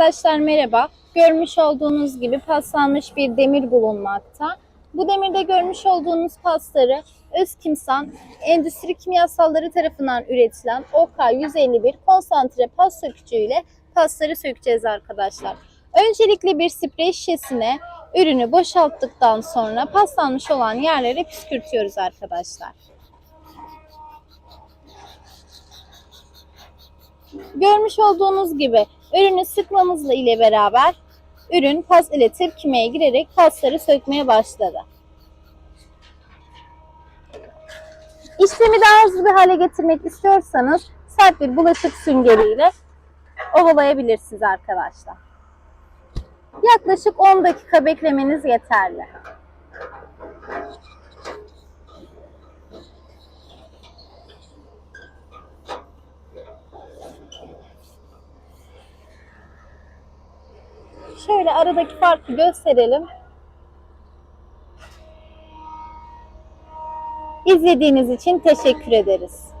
Arkadaşlar merhaba. Görmüş olduğunuz gibi paslanmış bir demir bulunmakta. Bu demirde görmüş olduğunuz pasları Özkimsan Endüstri Kimyasalları tarafından üretilen OK151 konsantre pas sökücüyle pasları sökeceğiz arkadaşlar. Öncelikle bir sprey şişesine ürünü boşalttıktan sonra paslanmış olan yerlere püskürtüyoruz arkadaşlar. Görmüş olduğunuz gibi ürünü sıkmamızla ile beraber ürün pas ile tepkimeye girerek pasları sökmeye başladı. İşlemi daha hızlı bir hale getirmek istiyorsanız sert bir bulaşık süngeriyle ovalayabilirsiniz arkadaşlar. Yaklaşık 10 dakika beklemeniz yeterli. Şöyle aradaki farkı gösterelim. İzlediğiniz için teşekkür ederiz.